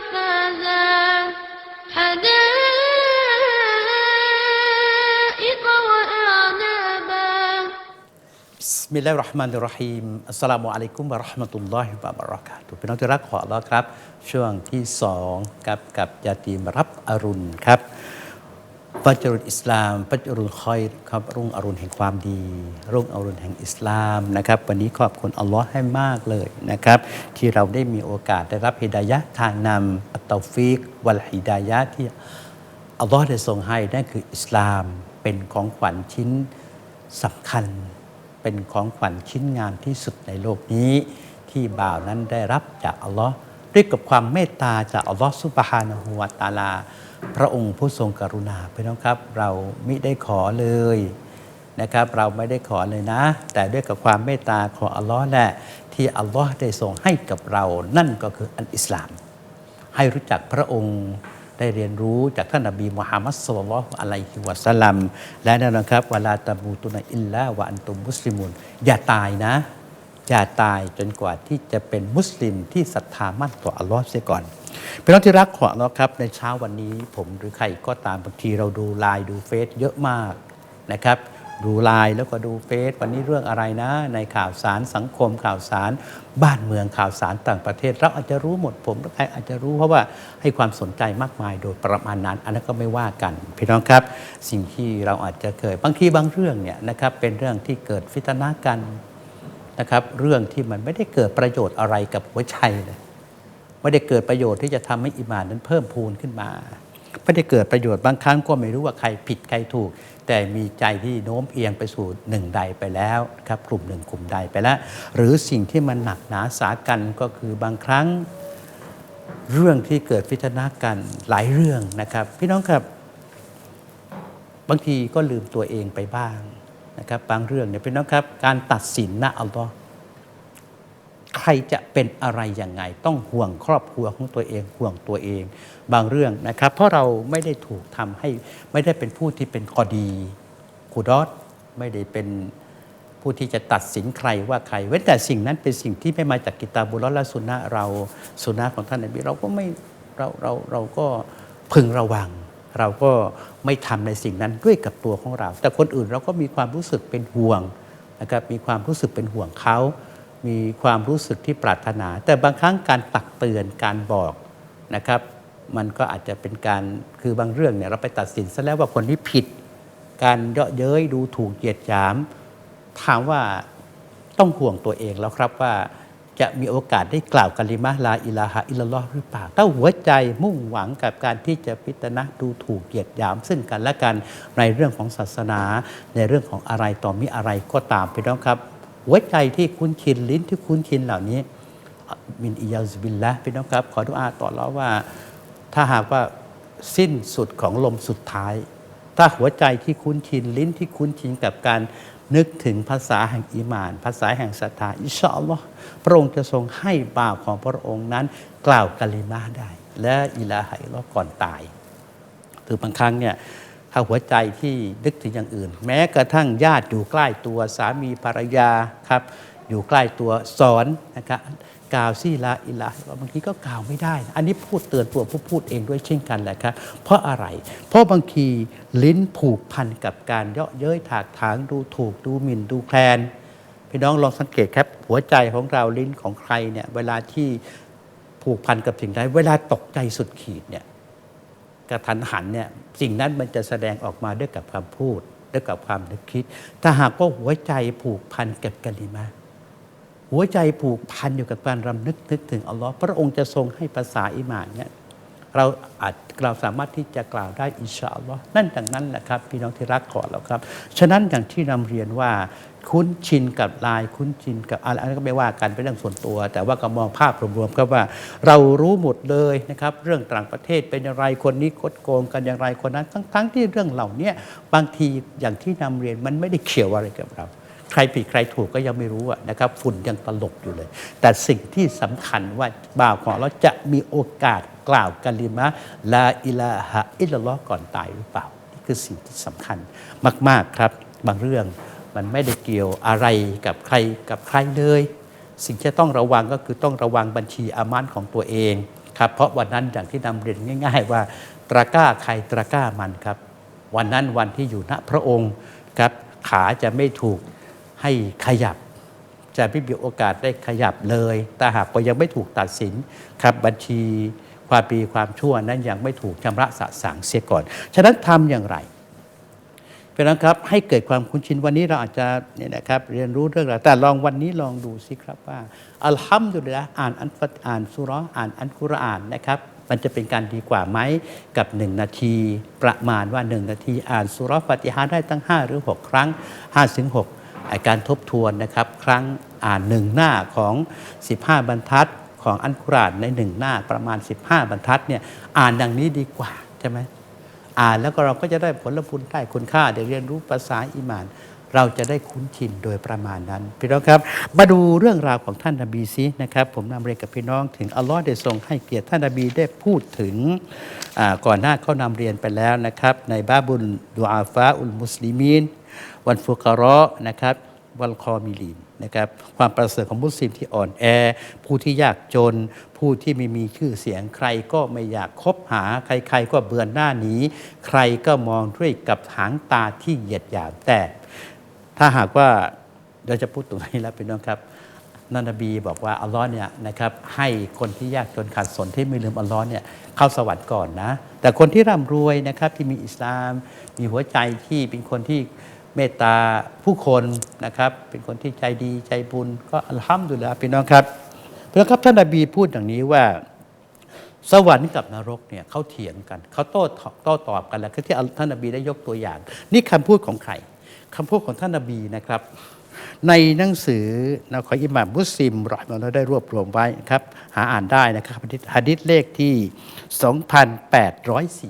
أفافا حدائق وأعنابا บิสมิลลาฮิรเราะห์มานิรเราะฮีมอัสสลามุอะลัยกุมวะเราะห์มะตุลลอฮิวะบะเราะกาตุฮ์พี่น้องที่รักของอัลลอฮ์ครับ ช่วงที่สองกับกับยาตีมรับอรุณครับ ฟัจรุลอิสลามฟัจรุลคอยครับรุ่งอรุณแห่งความดี รุ่งอรุณแห่งอิสลามนะครับ วันนี้ขอบคุณอัลลอฮ์ให้มากเลยนะครับ ที่เราได้มีโอกาสได้รับฮิดายะทางนำอัตตฟิกวัลฮิดายะที่อัลลอฮ์ได้ทรงให้นั่นคืออิสลามเป็นของขวัญชิ้นสำคัญ เป็นของขวัญชิ้นงามที่สุดในโลกนี้ ที่บ่าวนั้นได้รับจากอัลลอฮ์ ด้วยกับความเมตตาจากอัลลอฮ์ซุบฮานะฮูวตาลา พระองค์ผู้ทรงกรุณาพี่น้องครับ เราไมิได้ขอเลยนะครับ เราไม่ได้ขอเลยนะ แต่ด้วยกับความเมตตาของอัลลอฮ์แหละที่อัลลอฮ์ได้ทรงให้กับเรา นั่นก็คืออันอิสลาม ให้รู้จักพระองค์ได้เรียนรู้จากท่านนบีมุฮัมมัดสุลลัลอะลัยฮิวะสัลลัมและแน่นอนครับเวลาตะบูตุนอิลลาวะอันตุมมุสลิมุนอย่าตายนะ อย่าตายจนกว่าที่จะเป็นมุสลิมที่ศรัทธามั่นต่ออัลลอฮ์เสียก่อนเป็นน้องที่รักของอัลลอฮ์ครับในเช้าวันนี้ผมหรือใครก็ตามบางทีเราดูไลน์ดูเฟซเยอะมากนะครับดูไลน์แล้วก็ดูเฟซวันนี้เรื่องอะไรนะ ในข่าวสารสังคมข่าวสาร บ้านเมืองข่าวสารต่างประเทศ เราอาจจะรู้หมดผมหรือใครอาจจะรู้เพราะว่าให้ความสนใจมากมายโดยประมาณนั้น อันนั้นก็ไม่ว่ากันพี่น้องครับ สิ่งที่เราอาจจะเคยบางทีบางเรื่องเนี่ยนะครับเป็นเรื่องที่เกิดฟิตนากัน นะครับเรื่องที่มันไม่ได้เกิดประโยชน์อะไรกับหัวใจเลยไม่ได้เกิดประโยชน์ที่จะทำให้อิมานนั้นเพิ่มพูนขึ้นมา ไม่ได้เกิดประโยชน์บางครั้งก็ไม่รู้ว่าใครผิดใครถูก แต่มีใจที่โน้มเอียงไปสู่หนึ่งใดไปแล้วครับกลุ่มหนึ่งกลุ่มใดไปแล้ว หรือสิ่งที่มันหนักหนาสากันก็คือบางครั้งเรื่องที่เกิดฟิตนากันหลายเรื่องนะครับ พี่น้องครับ บางทีก็ลืมตัวเองไปบ้าง นะครับบางเรื่องเนี่ยพี่น้องครับ การตัดสินนะอัลลอฮ์ใครจะเป็นอะไรยังไง ต้องห่วงครอบครัวของตัวเองห่วงตัวเอง บางเรื่องนะครับ เพราะเราไม่ได้ถูกทำให้ไม่ได้เป็นผู้ที่เป็นคอดีกูดอสไม่ได้เป็นผู้ที่จะตัดสินใครว่าใคร เว้นแต่สิ่งนั้นเป็นสิ่งที่ไม่มาจากกิตาบุลและสุนนะเราสุนนะของท่านนบีเราก็ไม่เราเราเราก็พึงระวัง เราก็ไม่ทำในสิ่งนั้นด้วยกับตัวของเรา แต่คนอื่นเราก็มีความรู้สึกเป็นห่วงนะครับมีความรู้สึกเป็นห่วงเขา มีความรู้สึกที่ปรารถนา แต่บางครั้งการตักเตือนการบอกนะครับมันก็อาจจะเป็นการคือบางเรื่องเนี่ยเราไปตัดสินซะแล้วว่าคนนี้ผิด การเยาะเย้ยดูถูกเหยียดหยาม ถามว่าต้องห่วงตัวเองแล้วครับว่า จะมีโอกาสได้กล่าวกะลิมะฮ์ลาอิลาฮะอิลลอฮ์หรือเปล่า ถ้าหัวใจมุ่งหวังกับการที่จะพิจารณาดูถูกเหยียดหยาม ซึ่งกันและกันในเรื่องของศาสนา ในเรื่องของอะไรต่อมีอะไรก็ตามพี่น้องครับ หัวใจที่คุ้นชินลิ้นที่คุ้นชินเหล่านี้มินอิยาซบิลละพี่น้องครับ ขอดุอาต่อเราว่า ถ้าหากว่าสิ้นสุดของลมสุดท้าย ถ้าหัวใจที่คุ้นชินลิ้นที่คุ้นชินกับการ นึกถึงภาษาแห่งอีมาน ภาษาแห่งศรัทธาอิชาอัลลอฮ์พระองค์จะทรงให้บ่าวของพระองค์นั้น กล่าวกะลิมาได้ และอิลาฮะอิลอก่อนตาย คือบางครั้งเนี่ยถ้าหัวใจที่นึกถึงอย่างอื่น แม้กระทั่งญาติอยู่ใกล้ตัวสามีภรรยาครับ อยู่ใกล้ตัวสอนนะครับกล่าวซี่ละอิละบางทีก็กล่าวไม่ได้ อันนี้พูดเตือนตัวผู้พูดเองด้วยเช่นกันแหละครับ เพราะอะไร เพราะบางทีลิ้นผูกพันกับการเยาะเย้ยถากถางดูถูกดูหมิ่นดูแคลนพี่น้องลองสังเกตครับ หัวใจของเราลิ้นของใครเนี่ยเวลาที่ผูกพันกับสิ่งใดเวลาตกใจสุดขีดเนี่ยกระทันหันเนี่ยสิ่งนั้นมันจะแสดงออกมาด้วยกับคำพูดด้วยกับความนึกคิด ถ้าหากว่าหัวใจผูกพันกับกะลิมา หัวใจผูกพันอยู่กับการรำนึกนึกถึงอัลลอฮ์พระองค์จะทรงให้ภาษาอิหมานเนี่ยเราอาจเราสามารถที่จะกล่าวได้อินชาอัลลอฮ์นั่นดังนั้นแหละครับ พี่น้องที่รักขอเราครับ ฉะนั้นอย่างที่นำเรียนว่าคุ้นชินกับลายคุ้นชินกับอะไรอันนั้นก็ไม่ว่ากันเป็นเรื่องส่วนตัว แต่ว่าก็มองภาพรวมๆครับว่า เรารู้หมดเลยนะครับเรื่องต่างประเทศเป็นอย่างไรคนนี้คดโกงกันอย่างไรคนนั้น ทั้งทั้งที่เรื่องเหล่านี้บางทีอย่างที่นำเรียนมันไม่ได้เกี่ยวอะไรกับเรา ใครผิดใครถูกก็ยังไม่รู้นะครับฝุ่นยังตลบอยู่เลย แต่สิ่งที่สำคัญว่าบ่าวของเราจะมีโอกาสกล่าวกะลิมะลาอิลาฮะอิลลัลอฮ์ก่อนตายหรือเปล่า นี่คือสิ่งที่สำคัญมาก ๆ ครับบางเรื่องมันไม่ได้เกี่ยวอะไรกับใครกับใครเลย สิ่งที่ต้องระวังก็คือต้องระวังบัญชีอามานของตัวเองครับเพราะวันนั้นอย่างที่นำเรียนง่าย ๆ ว่าตะก้าใครตะก้ามันครับ วันนั้นวันที่อยู่ณพระองค์ครับขาจะไม่ถูก ให้ขยับ จะไม่มีโอกาสได้ขยับเลยแต่หากว่ายังไม่ถูกตัดสินครับบัญชีความปีความชั่วนั้นยังไม่ถูกชำระสะสางเสียก่อน ฉะนั้นทำอย่างไรเพราะฉะนั้นครับให้เกิดความคุ้นชินวันนี้เราอาจจะเนี่ยนะครับเรียนรู้เรื่องราวแต่ลองวันนี้ลองดูสิครับว่าอัลฮัมดุลิลละอ่านอันฟัตอ่านสุราะห์อ่านอันกุรอานนะครับ มันจะเป็นการดีกว่าไหมกับหนึ่งนาที ประมาณว่าหนึ่งนาทีอ่านสุรฟาติฮาได้ตั้ง 5 หรือ 6 ครั้ง5ถึง6 การทบทวนนะครับ ครั้งอ่านหนึ่งหน้าของ 15 บรรทัดของอันกุรานในหนึ่งหน้าประมาณ 15 บรรทัดเนี่ยอ่านดังนี้ดีกว่าใช่ไหมอ่านแล้วก็เราก็จะได้ผลบุญได้คุณค่าได้เรียนรู้ภาษาอิมาน เราจะได้คุ้นชินโดยประมาณนั้น พี่น้องครับ มาดูเรื่องราวของท่านนบีซินะครับ ผมนำเรียนกับพี่น้องถึงอัลลอฮ์ได้ทรงให้เกียรติท่านนบีได้พูดถึงก่อนหน้าเขานำเรียนไปแล้วนะครับ ในบาบุลดูอาฟาอุลมุสลิมีน วันฟุกเราะนะครับวัลคอมิลีนนะครับความประเสริฐของมุสลิมที่อ่อนแอ ผู้ที่ยากจน ผู้ที่ไม่มีชื่อเสียง ใครก็ไม่อยากคบหา ใครๆก็เบือนหน้าหนีใครก็มองด้วยกับหางตาที่เหยียดหยามแต่ ถ้าหากว่าเราจะพูดตรงนี้แล้วพี่น้องครับนนบีบอกว่าอัลลอฮ์เนี่ยนะครับให้คนที่ยากจนขาดสนที่ไม่ลืมอัลลอฮ์เนี่ยเข้าสวรรค์ก่อนนะแต่คนที่ร่ำรวยนะครับที่มีอิสลาม มีหัวใจที่เป็นคนที่ เมตตาผู้คนนะครับ เป็นคนที่ใจดีใจบุญก็อัลฮัมดุลิลละพี่น้องครับพี่น้องครับท่านนบีพูดอย่างนี้ว่าสวรรค์กับนรกเนี่ยเขาเถียงกันเขาโต้ตอบโต้ตอบกันแล้วคือที่ท่านนบีได้ยกตัวอย่าง นี่คำพูดของใครคำพูดของท่านนบีนะครับ ในหนังสือนะของอิหม่ามมุสลิมรอยมันได้รวบรวมไว้ครับหาอ่านได้นะครับหะดิษเลขที่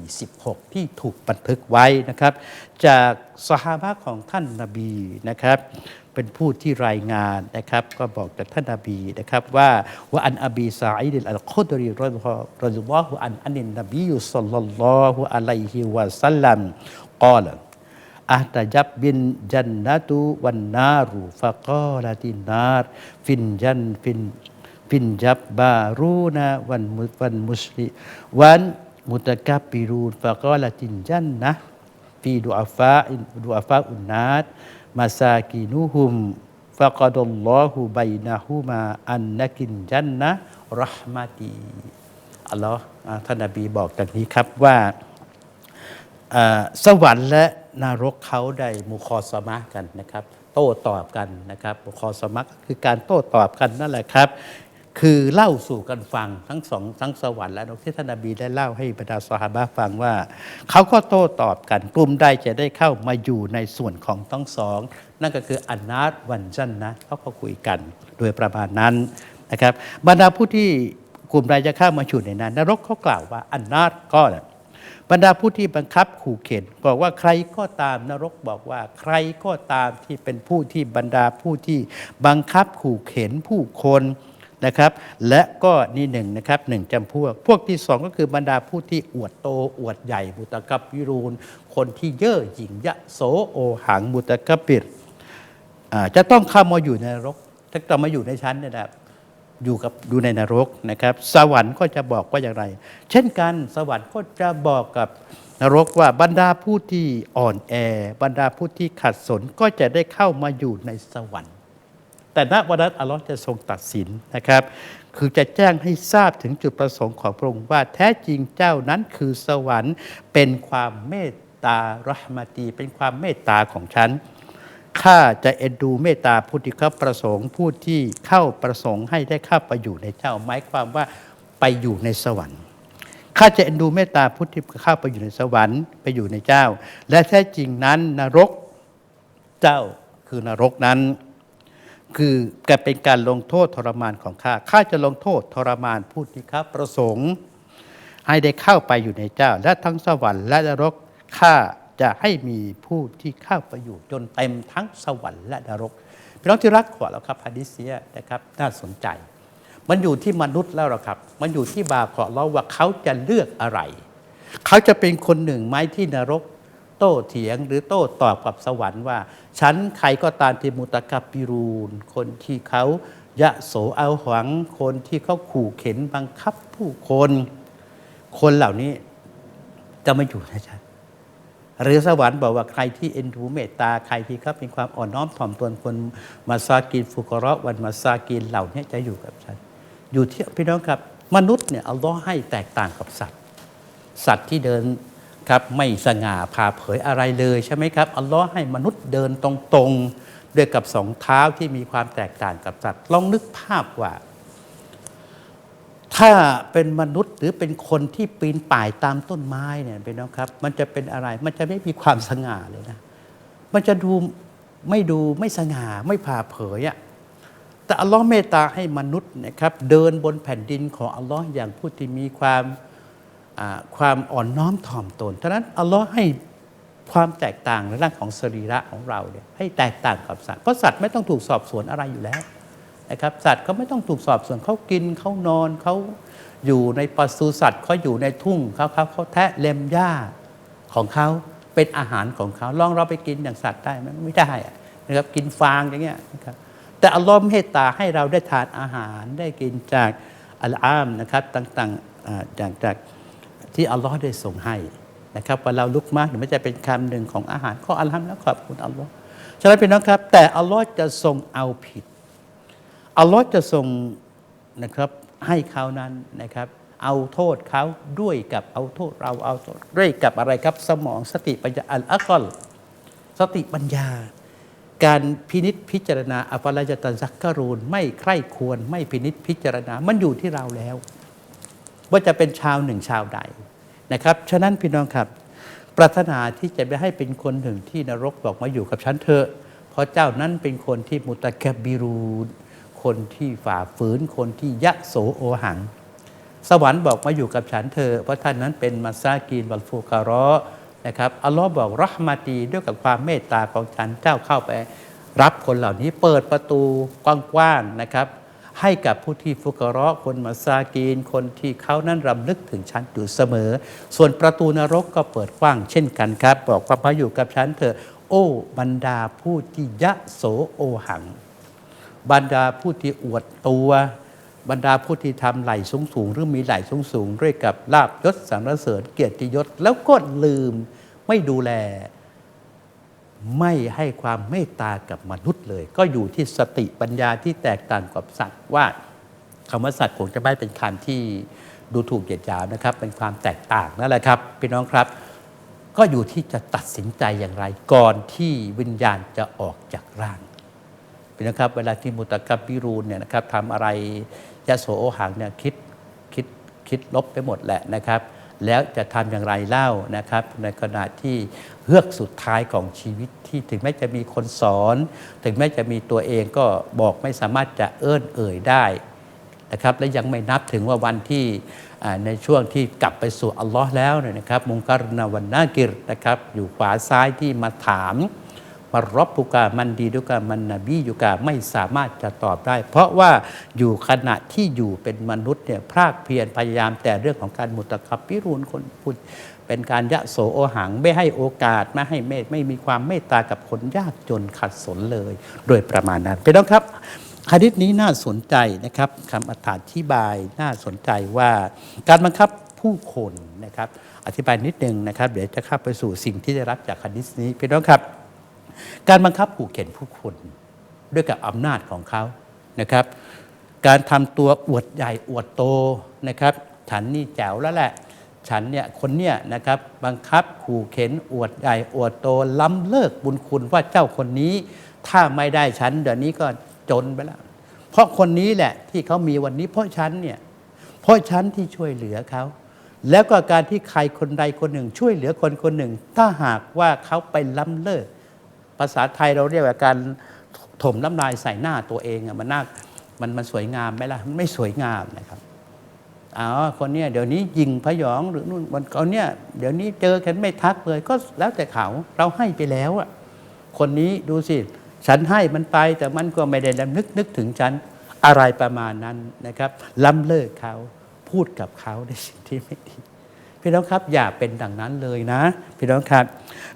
2846 ที่ถูกบันทึกไว้นะครับ จากสหายของท่านนบีนะครับเป็นผู้ที่รายงานนะครับก็บอกจากท่านนบีนะครับว่าว่าอันอบีซาอิดอัลคุดรีรอรอฎิลลอฮุอันอันนินนบียุสัลลัลลอฮุอะลัยฮิวะสัลลัมกล่าว อัตจับบินจันนตุวันนารูฟะกอลาตินนาร์ฟินจันฟินฟินจับบารูนาวันมุวันมุสลิวันมุตะกับปิรูนฟะกอลาตินจันนะฟีดูอาฟาอินดูอาฟาอุนนาตมาซากินุฮุมฟะกอดัลลอฮุบัยนะฮุมาอันนักินจันนะรหมตีอัลลอฮ์อ่าท่านนบีบอกอย่างนี้ครับว่าสวรรค์และ นรกเขาได้มุคอสมะกันนะครับ โต้ตอบกันนะครับมุคอสมะก็คือการโต้ตอบกันนั่นแหละครับ คือเล่าสู่กันฟังทั้งสองทั้งสวรรค์และนรกที่ท่านนบีได้เล่าให้บรรดาสหาบะฟังว่า เขาก็โต้ตอบกันกลุ่มใดจะได้เข้ามาอยู่ในส่วนของทั้งสอง นั่นก็คืออันนาตวันจันนะเขาก็คุยกันโดยประมาณนั้นนะครับบรรดาผู้ที่กลุ่มใดจะเข้ามาอยู่ในนั้นนรกเขากล่าวว่าอันนาตก็ บรรดาผู้ที่บังคับขู่เข็นบอกว่าใครก็ตามนรกบอกว่า ใครก็ตามที่เป็นผู้ที่บรรดาผู้ที่บังคับขู่เข็นผู้คนนะครับและก็นี่หนึ่งนะครับหนึ่งจำพวก พวกที่สองก็คือบรรดาผู้ที่อวดโต อวดใหญ่มุตะกับวิรูนคนที่เย่อหยิ่งยะโสโอหังมุตะกบปิรอ่าจะต้องเข้ามาอยู่ในนรกถ้าจะมาอยู่ในชั้นนะครับ อยู่กับดูในนรกนะครับ สวรรค์ก็จะบอกว่าอย่างไร เช่นกันสวรรค์ก็จะบอกกับนรกว่าบรรดาผู้ที่อ่อนแอ บรรดาผู้ที่ขัดสนก็จะได้เข้ามาอยู่ในสวรรค์ แต่ณวันนั้นอัลลอฮ์จะทรงตัดสินนะครับ คือจะแจ้งให้ทราบถึงจุดประสงค์ของพระองค์ว่าแท้จริงเจ้านั้นคือสวรรค์เป็นความเมตตารหมตีเป็นความเมตตาของฉัน ข้าจะเอ็นดูเมตตาผู้ที่เข้าประสงค์ผู้ที่เข้าประสงค์ให้ได้เข้าไปอยู่ในเจ้าหมายความว่าไปอยู่ในสวรรค์ข้าจะเอ็นดูเมตตาผู้ที่เข้าไปอยู่ในสวรรค์ไปอยู่ในเจ้า และแท้จริงนั้นนรกเจ้าคือนรกนั้น คือจะเป็นการลงโทษทรมานของข้าข้าจะลงโทษทรมานผู้ที่ข้าประสงค์ ให้ได้เข้าไปอยู่ในเจ้า และทั้งสวรรค์และนรกข้า จะให้มีผู้ที่เข้าไปอยู่จนเต็มทั้งสวรรค์และนรกพี่น้องที่รักขอแล้วครับฮะดิเซียนะครับน่าสนใจ มันอยู่ที่มนุษย์แล้วหรอครับ มันอยู่ที่บาขอเราว่าเขาจะเลือกอะไร เขาจะเป็นคนหนึ่งไหมที่นรก โต้เถียงหรือโต้ตอบกับสวรรค์ว่า ฉันใครก็ตามที่มุตะกับปิรูน คนที่เขายะโสเอาหวังคนที่เขาขู่เข็นบังคับผู้คน คนเหล่านี้จะไม่อยู่นะจ๊ะ หรือสวรรค์บอกว่าใครที่เอ็นดูเมตตาใครที่เขาเป็นความอ่อนน้อมถ่อมตนคนมาซากินฟุกระวันมาซากินเหล่านี้จะอยู่กับฉัน อยู่ที่พี่น้องครับ มนุษย์เนี่ยอัลลอฮ์ให้แตกต่างกับสัตว์ สัตว์ที่เดินครับไม่สง่าผ่าเผยอะไรเลยใช่ไหมครับอัลลอฮ์ให้มนุษย์เดินตรงๆ ด้วยกับสองเท้าที่มีความแตกต่างกับสัตว์ลองนึกภาพว่า ถ้าเป็นมนุษย์หรือเป็นคนที่ปีนป่ายตามต้นไม้เนี่ยเป็นน้องครับ มันจะเป็นอะไรมันจะไม่มีความสง่าเลยนะ มันจะดูไม่ดูไม่สง่าไม่ผ่าเผยอะแต่อัลลอฮ์เมตตาให้มนุษย์นะครับเดินบนแผ่นดินของอัลลอฮ์อย่างผู้ที่มีความความอ่อนน้อมถ่อมตนฉะนั้นอัลลอฮ์ให้ความแตกต่างในร่างของสรีระของเราเนี่ยให้แตกต่างกับสัตว์เพราะสัตว์ไม่ต้องถูกสอบสวนอะไรอยู่แล้ว นะครับสัตว์เขาไม่ต้องถูกสอบสวนเขากินเขานอนเขาอยู่ในปศุสัตว์เขาอยู่ในทุ่งเขาเขาเขาแทะเล็มหญ้าของเขาเป็นอาหารของเขาลองเราไปกินอย่างสัตว์ได้ไหมไม่ได้ะนะครับกินฟางอย่างเงี้ยนะครับแต่อัลลอฮ์เมตตาให้เราได้ทานอาหารได้กินจากอัลอามนะครับต่างๆอ่าจากจากที่อัลลอฮ์ได้ส่งให้นะครับว่าเราลุกมากหรือไม่จะเป็นคำหนึ่งของอาหารข้ออัลฮัมแล้วขอบคุณอัลลอฮ์ฉะนั้นเป็นน้องครับ แต่อัลลอฮ์จะทรงเอาผิด อัลลอฮ์จะทรงนะครับให้เขานั้นนะครับ เอาโทษเขาด้วยกับเอาโทษเราเอาโทษด้วยกับอะไรครับสมองสติปัญญาอัลอักลสติปัญญา การพินิษพิจารณาอัฟลายตันซักกรูนไม่ใคร่ควรไม่พินิษพิจารณา มันอยู่ที่เราแล้ว ว่าจะเป็นชาวหนึ่งชาวใดนะครับฉะนั้นพี่น้องครับ ปรารถนาที่จะไม่ให้เป็นคนหนึ่งที่นรกบอกมาอยู่กับฉันเถอะเพราะเจ้านั้นเป็นคนที่มุตะแกบบิรูน คนที่ฝ่าฝืนคนที่ยะโสโอหัง สวรรค์บอกมาอยู่กับฉันเธอะเพราะท่านนั้นเป็นมาซากีนบัลฟูการะนะครับอัลลอฮ์บอกรหมาตีด้วยกับความเมตตาของฉันเจ้าเข้าไป รับคนเหล่านี้เปิดประตูกว้างๆนะครับ ให้กับผู้ที่ฟุกเราะห์คนมาซากีน คนที่เขานั้นรำลึกถึงฉันอยู่เสมอ ส่วนประตูนรกก็เปิดกว้างเช่นกันครับ บอกว่าพระอยู่กับฉันเถอะโอ้บรรดาผู้ที่ยะโสโอหัง บรรดาผู้ที่อวดตัว บรรดาผู้ที่ทำไหล่สูงสูงๆหรือมีไหล่สูงสูงๆด้วยกับลาบยศสรรเสริญเกียรติยศ แล้วก็ลืมไม่ดูแล ไม่ให้ความเมตตากับมนุษย์เลย ก็อยู่ที่สติปัญญาที่แตกต่างกับสัตว์ว่าคำว่าสัตว์คงจะไม่เป็นคำที่ดูถูกเหยียดหยามนะครับ เป็นความแตกต่างนั่นแหละครับพี่น้องครับ ก็อยู่ที่จะตัดสินใจอย่างไร ก่อนที่วิญญาณจะออกจากร่าง นะครับเวลาที่มุตะกับบิรูนเนี่ยนะครับทำอะไรยะโสโอหังเนี่ยคิดคิดคิดลบไปหมดแหละนะครับ แล้วจะทำอย่างไรเล่านะครับ ในขณะที่เฮือกสุดท้ายของชีวิตที่ถึงแม้จะมีคนสอน ถึงแม้จะมีตัวเองก็บอกไม่สามารถจะเอื้อนเอ่ยได้นะครับและยังไม่นับถึงว่าวันที่ในช่วงที่กลับไปสู่อัลลอฮ์แล้วเนี่ยนะครับมุงการนาวันนากิรนะครับอยู่ขวาซ้ายที่มาถาม มารบุกามันดีดุกามันนบียู่กาไม่สามารถจะตอบได้ เพราะว่าอยู่ขณะที่อยู่เป็นมนุษย์เนี่ยพรากเพียรพยายามแต่เรื่องของการมุตะคับพิรุณคนพูดเป็นการยะโสโอหังไม่ให้โอกาสไม่ให้เมตไม่มีความเมตตากับคนยากจนขัดสนเลย โดยประมาณนั้นเป็นต้องครับฮะดิษนี้น่าสนใจนะครับคำอธิบายน่าสนใจว่า การบังคับผู้คนนะครับ อธิบายนิดนึงนะครับ เดี๋ยวจะเข้าไปสู่สิ่งที่ได้รับจากฮะดิษนี้พี่น้องครับ การบังคับขู่เข็นผู้คนด้วยกับอำนาจของเขานะครับ การทำตัวอวดใหญ่อวดโตนะครับ ฉันนี่แจ๋วแล้วแหละ ฉันเนี่ยคนเนี่ยนะครับบังคับขู่เข็นอวดใหญ่อวดโตล้ำเลิกบุญคุณว่าเจ้าคนนี้ถ้าไม่ได้ฉันเดี๋ยวนี้ก็จนไปแล้วเพราะคนนี้แหละที่เขามีวันนี้ เพราะฉันเนี่ยเพราะฉันที่ช่วยเหลือเขาแล้วก็การที่ใครคนใดคนหนึ่ง ช่วยเหลือคนคนหนึ่ง ถ้าหากว่าเขาไปล้ำเลิก ภาษาไทยเราเรียกว่าการถมน้ำลายใส่หน้าตัวเองอะมันน่ามันมันสวยงามไหมล่ะมันไม่สวยงามนะครับอ๋อคนเนี้ยเดี๋ยวนี้ยิงพยองหรือนู่นวันเขาเนี่ยเดี๋ยวนี้เจอกันไม่ทักเลย ก็แล้วแต่เขาเราให้ไปแล้วอะคนนี้ดูสิฉันให้มันไปแต่มันก็ไม่ได้นึกนึกถึงฉันอะไรประมาณนั้นนะครับล้ำเลิกเขาพูดกับเขาในสิ่งที่ไม่ดี พี่น้องครับอย่าเป็นดังนั้นเลยนะ พี่น้องครับ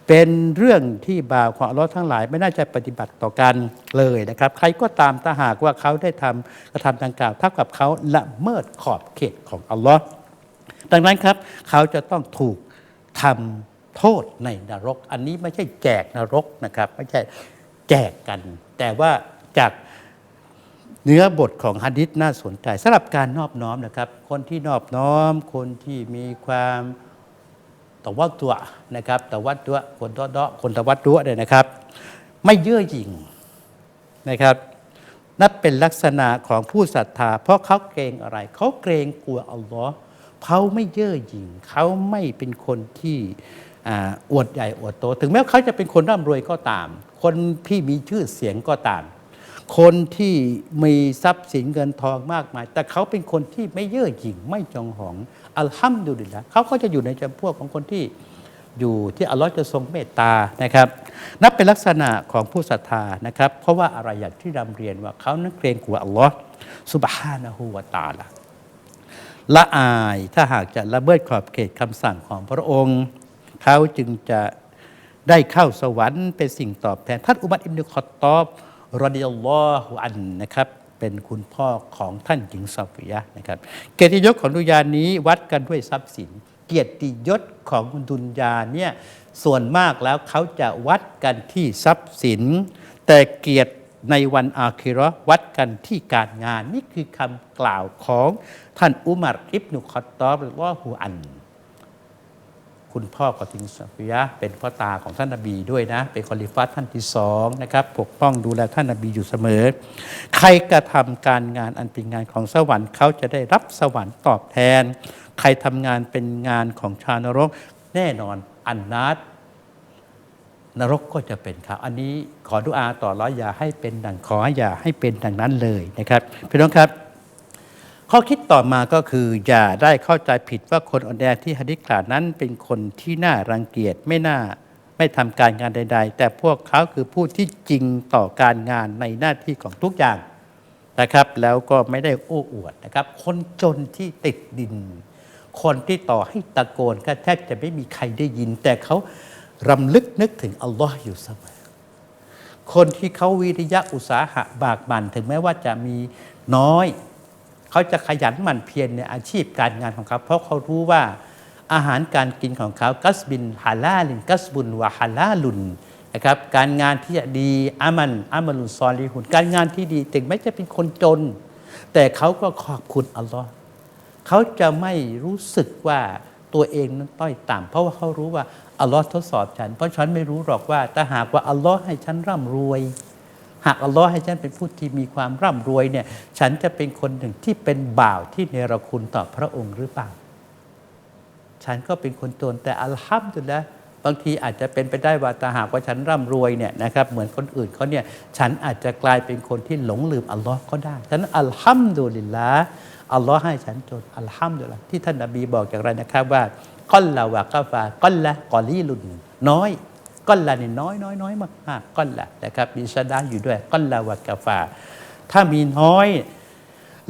เป็นเรื่องที่บ่าวของอัลลอฮ์ทั้งหลายไม่น่าจะปฏิบัติต่อกันเลยนะครับ ใครก็ตามถ้าหากว่าเขาได้ทำกระทำดังกล่าวเท่ากับเขาละเมิดขอบเขตของอัลลอฮ์ดังนั้นครับ เขาจะต้องถูกทำโทษในนรก อันนี้ไม่ใช่แจกนรกนะครับ ไม่ใช่แจกกัน แต่ว่าจาก เนื้อบทของฮะดิษน่าสนใจสำหรับการนอบน้อมนะครับ คนที่นอบน้อม คนที่มีความตวัดตัวนะครับตวัดตัวคนตวเดคนตวัดตัวเนี่ยนะครับ ไม่เย่อหยิ่งนะครับนับเป็นลักษณะของผู้ศรัทธา เพราะเขาเกรงอะไร เขาเกรงกลัวอัลลอฮ์เขาไม่เย่อหยิ่ง เขาไม่เป็นคนที่ออวดใหญ่อวดโต ถึงแม้เขาจะเป็นคนร่ำรวยก็ตาม คนที่มีชื่อเสียงก็ตาม คนที่มีทรัพย์สินเงินทองมากมาย แต่เขาเป็นคนที่ไม่เย่อหยิ่งไม่จองหองอัลฮัมดุลิลละเขาก็จะอยู่ในจำพวกของคนที่อยู่ที่อัลลอฮ์จะทรงเมตตานะครับนับเป็นลักษณะของผู้ศรัทธานะครับ เพราะว่าอะไรอย่างที่รำเรียนว่าเขานั้นเกรงกลัวอัลลอฮ์สุบฮานะฮูวะตาละละอายถ้าหากจะละเมิดขอบเขตคำสั่งของพระองค์ เขาจึงจะได้เข้าสวรรค์เป็นสิ่งตอบแทนท่านอุมัรอิบนุคอตตอบ รดิยัลลอฮุอันนะครับเป็นคุณพ่อของท่านหญิงซาฟิยะนะครับ เกียรติยศของดุนยานี้วัดกันด้วยทรัพย์สิน เกียรติยศของดุนยาเนี่ยส่วนมากแล้วเขาจะวัดกันที่ทรัพย์สิน แต่เกียรติในวันอาคิราะห์วัดกันที่การงาน นี่คือคำกล่าวของท่านอุมัรอิบนุคอตตอบหรือว่าฮูอัน คุณพ่อของทิงซาฟิยะเป็นพ่อตาของท่านนบีด้วยนะ เป็นคอลิฟัตท่านที่สองนะครับปกป้องดูแลท่านนบีอยู่เสมอ ใครกระทำการงานอันเป็นงานของสวรรค์เขาจะได้รับสวรรค์ตอบแทน ใครทำงานเป็นงานของชาวนรก แน่นอนอันนัดนรกก็จะเป็นครับ อันนี้ขอดุอาต่อร้อยอย่าให้เป็นดังขออย่าให้เป็นดังนั้นเลยนะครับพี่น้องครับ ข้อคิดต่อมาก็คืออย่าได้เข้าใจผิดว่าคนอ่อนแอที่ฮะดิษกล่าวนั้นเป็นคนที่น่ารังเกียจไม่น่าไม่ทำการงานใด ๆ แต่พวกเขาคือผู้ที่จริงต่อการงานในหน้าที่ของทุกอย่างนะครับ แล้วก็ไม่ได้โอ้อวดนะครับ คนจนที่ติดดิน คนที่ต่อให้ตะโกนก็แทบจะไม่มีใครได้ยิน แต่เขารำลึกนึกถึงอัลลอฮ์อยู่เสมอคนที่เขาวิริยะอุตสาหะบากบั่นถึงแม้ว่าจะมีน้อย เขาจะขยันหมั่นเพียรในอาชีพการงานของเขา เพราะเขารู้ว่าอาหารการกินของเขากัสบินฮาลาลินกัสบุนวะฮาลาลุนนะครับการงานที่ดีอามันอามาลุนซอลีหุนการงานที่ดีถึงแม้จะเป็นคนจน แต่เขาก็ขอบคุณอัลลอฮ์เขาจะไม่รู้สึกว่าตัวเองนั้นต้อยต่ำเพราะว่าเขารู้ว่าอัลลอฮ์ทดสอบฉัน เพราะฉันไม่รู้หรอกว่าถ้าหากว่าอัลลอฮ์ให้ฉันร่ำรวย หากอัลลอฮ์ให้ฉันเป็นผู้ที่มีความร่ำรวยเนี่ยฉันจะเป็นคนหนึ่งที่เป็นบ่าวที่เนรคุณต่อพระองค์หรือเปล่า ฉันก็เป็นคนจนแต่อัลฮัมดุลิลละบางทีอาจจะเป็นไปได้ว่าถ้าหากว่าฉันร่ำรวยเนี่ยนะครับเหมือนคนอื่นเขาเนี่ยฉันอาจจะกลายเป็นคนที่หลงลืมอัลลอฮ์ก็ได้ฉะนั้นอัลฮัมดุลิลละอัลลอฮ์ให้ฉันจนอัลฮัมดุลิลละที่ท่านนบีบอกอย่างไรนะครับว่าก้อนละวะกาฟาก้อนละกอลีลุนน้อย ก้อนละนี่น้อยน้อยน้อยมากมาก้อนละนะครับมีชะดาอยู่ด้วยก้อนละวะกาฟาถ้ามีน้อย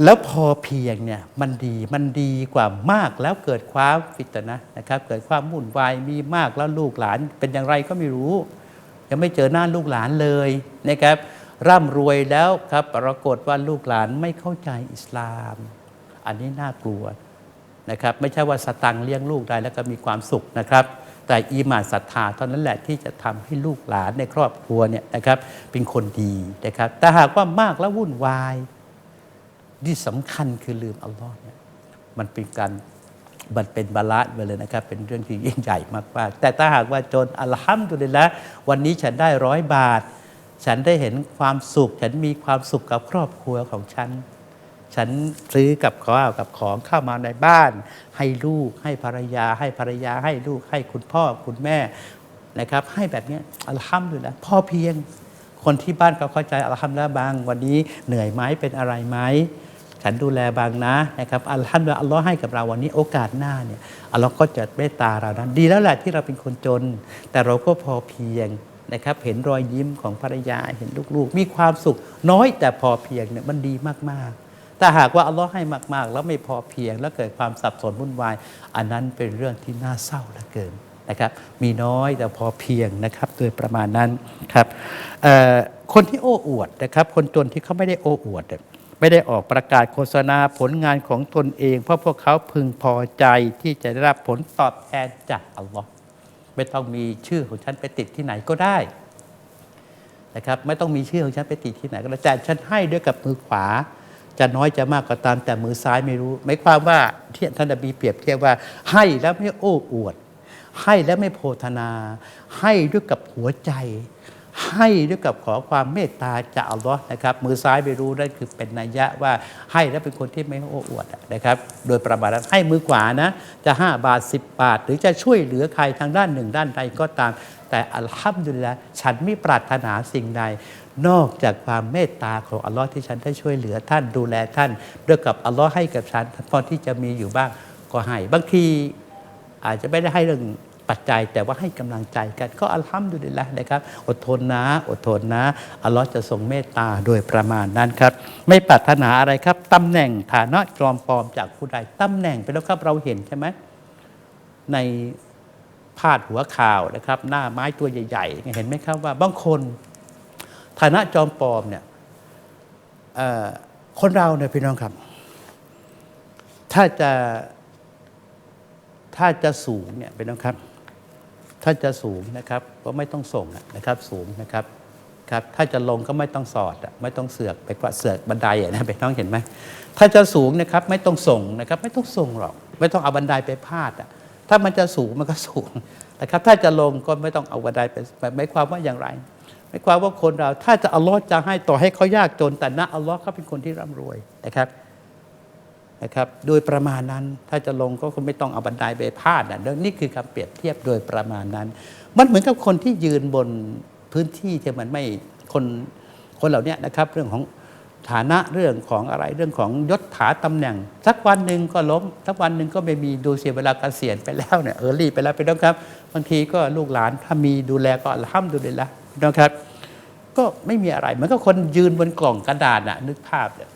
แล้วพอเพียงเนี่ยมันดีมันดีกว่ามากแล้วเกิดความฟิตนะนะครับ เกิดความวุ่นวายมีมากแล้วลูกหลาน เป็นอย่างไรก็ไม่รู้ ยังไม่เจอหน้าลูกหลานเลยนะครับ ร่ำรวยแล้วครับปรากฏว่าลูกหลานไม่เข้าใจอิสลาม อันนี้น่ากลัวนะครับไม่ใช่ว่าสตังเลี้ยงลูกได้แล้วก็มีความสุขนะครับ แต่อีมานศรัทธาเท่านั้นแหละที่จะทำให้ลูกหลานในครอบครัวเนี่ยนะครับเป็นคนดีนะครับ แต่หากว่ามากแล้ววุ่นวายที่สำคัญคือลืมอัลลอฮ์เนี่ยมันเป็นการมันเป็นบาลานซ์ไปเลยนะครับ เป็นเรื่องที่ยิ่งใหญ่มากๆ แต่ถ้าหากว่าจนอัลฮัมดุลิลละวันนี้ฉันได้ร้อยบาท ฉันได้เห็นความสุข ฉันมีความสุขกับครอบครัวของฉัน ฉันซื้อกับข้าวกับของเข้ามาในบ้าน ให้ลูกให้ภรรยา ให้ภรรยา ให้ลูกให้คุณพ่อคุณแม่นะครับ ให้แบบนี้อัลฮัมดุลิลละพอเพียง คนที่บ้านเขาเข้าใจอัลฮัมดุลิลละบาง วันนี้เหนื่อยไหมเป็นอะไรไหมฉันดูแลบางนะนะครับอัลฮัมดุลิลละอัลลอฮ์ให้กับเราวันนี้โอกาสหน้าเนี่ยอัลลอฮ์ก็จะเมตตาเรานะดีแล้วแหละที่เราเป็นคนจน แต่เราก็พอเพียงนะครับเห็นรอยยิ้มของภรรยาเห็นลูกๆ มีความสุขน้อยแต่พอเพียงเนี่ยมันดีมากๆ แต่หากว่าอัลลอฮ์ให้มากๆ แล้วไม่พอเพียง แล้วเกิดความสับสนวุ่นวาย อันนั้นเป็นเรื่องที่น่าเศร้าเหลือเกินนะครับ มีน้อยแต่พอเพียงนะครับ โดยประมาณนั้นครับคนที่โอ้อวดนะครับ คนจนที่เขาไม่ได้โอ้อวด ไม่ได้ออกประกาศโฆษณาผลงานของตนเอง เพราะพวกเขาพึงพอใจที่จะได้รับผลตอบแทนจากอัลลอฮ์ไม่ต้องมีชื่อของฉันไปติดที่ไหนก็ได้นะครับ ไม่ต้องมีชื่อของฉันไปติดที่ไหนก็แล้วแต่ฉันให้ด้วยกับมือขวา จะน้อยจะมากก็ตามแต่มือซ้ายไม่รู้หมายความว่าที่ท่านบีเปรียบเทียบว่าให้แล้วไม่โอ้อวด ให้แล้วไม่โพธนา ให้ด้วยกับหัวใจ ให้ด้วยกับขอความเมตตาจากอัลลอฮ์นะครับ มือซ้ายไม่รู้นั่นคือเป็นนัยยะว่าให้แล้วเป็นคนที่ไม่โอ้อวดนะครับ โดยประมาณนั้นให้มือขวานะจะ 5 บาท 10 บาท หรือจะช่วยเหลือใครทางด้านหนึ่งด้านใดก็ตาม แต่อัลฮัมดุลิลละฉันไม่ปรารถนาสิ่งใด นอกจากความเมตตาของอัลลอฮ์ที่ฉันได้ช่วยเหลือท่านดูแลท่านด้วยกับอัลลอฮ์ให้กับฉันพอที่จะมีอยู่บ้างก็ให้ บางทีอาจจะไม่ได้ให้เรื่องปัจจัยแต่ว่าให้กำลังใจกัน ก็อัลฮัมดุลิลละนะครับ อดทนนะ อดทนนะ อัลลอฮ์จะทรงเมตตาโดยประมาณนั้นครับ ไม่ปรารถนาอะไรครับตำแหน่งฐานะจอมปลอมจากผู้ใดตำแหน่งไปแล้วครับเราเห็นใช่ไหมในพาดหัวข่าวนะครับ หน้าไม้ตัวใหญ่ ๆ เห็นไหมครับว่าบางคน ฐานะจอมปลอมเนี่ยคนเราเนี่ยพี่น้องครับ ถ้าจะถ้าจะสูงเนี่ยพี่น้องครับ ถ้าจะสูงนะครับก็ไม่ต้องส่งนะครับสูงนะครับครับถ้าจะลงก็ไม่ต้องสอดไม่ต้องเสือกไปกว่าเสือกบันไดนะพี่น้องเห็นไหมถ้าจะสูงนะครับไม่ต้องส่งนะครับ ไม่ต้องส่งหรอก ไม่ต้องเอาบันไดไปพาดอะถ้ามันจะสูงมันก็สูงนะครับ ถ้าจะลงก็ไม่ต้องเอาบันไดไปหมายความว่าอย่างไรายความว่าคนเราถ้าจะอัลลอฮ์จะให้ต่อให้เขายากจน แต่นะอัลลอฮ์เขาเป็นคนที่ร่ำรวยนะครับนะครับโดยประมาณนั้นถ้าจะลงก็คงไม่ต้องเอาบันไดไปพาดนะเรื่องนี่คือคำเปรียบเทียบโดยประมาณนั้น มันเหมือนกับคนที่ยืนบนพื้นที่ที่มันไม่คนคนเหล่านี้นะครับ เรื่องของฐานะเรื่องของอะไรเรื่องของยศถาตำแหน่ง สักวันหนึ่งก็ล้มสักวันหนึ่งก็ไม่มีดูเสียเวลาเกษียณไปแล้วเนี่ยเออรีบไปแล้วไปแล้วครับบางทีก็ลูกหลานถ้ามีดูแลก็ห้ามดูเลยละ นะครับ ก็ไม่มีอะไรมือนกับคนยืนบนกล่องกระดาษน่ะนึกภาพเนี่ย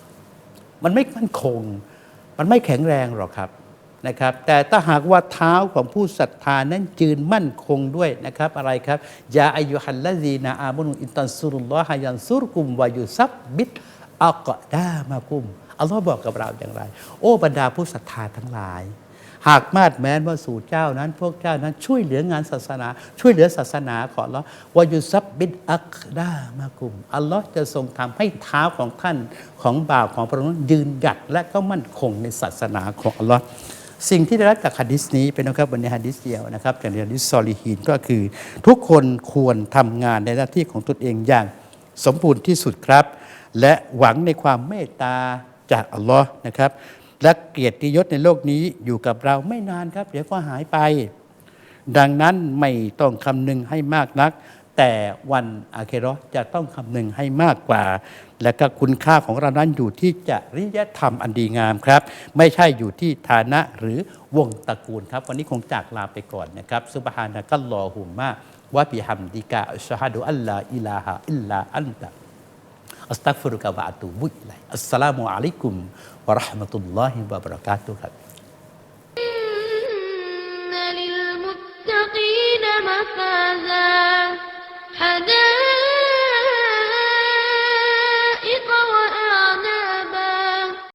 มันไม่มั่นคง มันไม่แข็งแรงหรอกครับนะครับ แต่ถ้าหากว่าเท้าของผู้ศรัทธานั้นยืนมั่นคงด้วยนะครับอะไรครับยาอายุฮัลละซีนาอามุนอินตันซุรุลลอฮายันซุรกุมวายุซับบิดอักดามากุมอัลลอฮ์บอกกับเราอย่างไร โอ้บรรดาผู้ศรัทธาทั้งหลาย หากมาดแม้นว่าสู่เจ้านั้น พวกเจ้านั้นช่วยเหลืองานศาสนา ช่วยเหลือศาสนาของอัลลอฮ์วายุซับบิดอักดามากุมอัลลอฮ์จะทรงทำให้เท้าของท่านของบ่าวของพระองค์ยืนหยัดและก็มั่นคงในศาสนาของอัลลอฮ์สิ่งที่ได้รับจากฮะดิษนี้เป็นนะครับวันนี้ฮะดิษเดียวนะครับจากฮะดิษซอลิฮีนก็คือ ทุกคนควรทำงานในหน้าที่ของตนเองอย่างสมบูรณ์ที่สุดครับ และหวังในความเมตตาจากอัลลอฮ์นะครับ และเกียรติยศในโลกนี้อยู่กับเราไม่นานครับ เดี๋ยวก็หายไป ดังนั้นไม่ต้องคำนึงให้มากนัก แต่วันอาเคราะห์จะต้องคำนึงให้มากกว่า และก็คุณค่าของเรานั้นอยู่ที่จริยธรรมอันดีงามครับ ไม่ใช่อยู่ที่ฐานะหรือวงตระกูลครับ วันนี้คงจากลาไปก่อนนะครับซุบฮานะกัลลอฮุมมะวะบิฮัมดิกะอัชฮะดุอัลลาอิลาฮะอิลลาอันตะอัสตักฟิรุกะวะอะตูบุอิลัยอัสสลามุอะลัยกุม วะเราะห์มะตุลลอฮิวะบะเราะกาตุฮ์ครับ إن للمتقين مفازا حدائق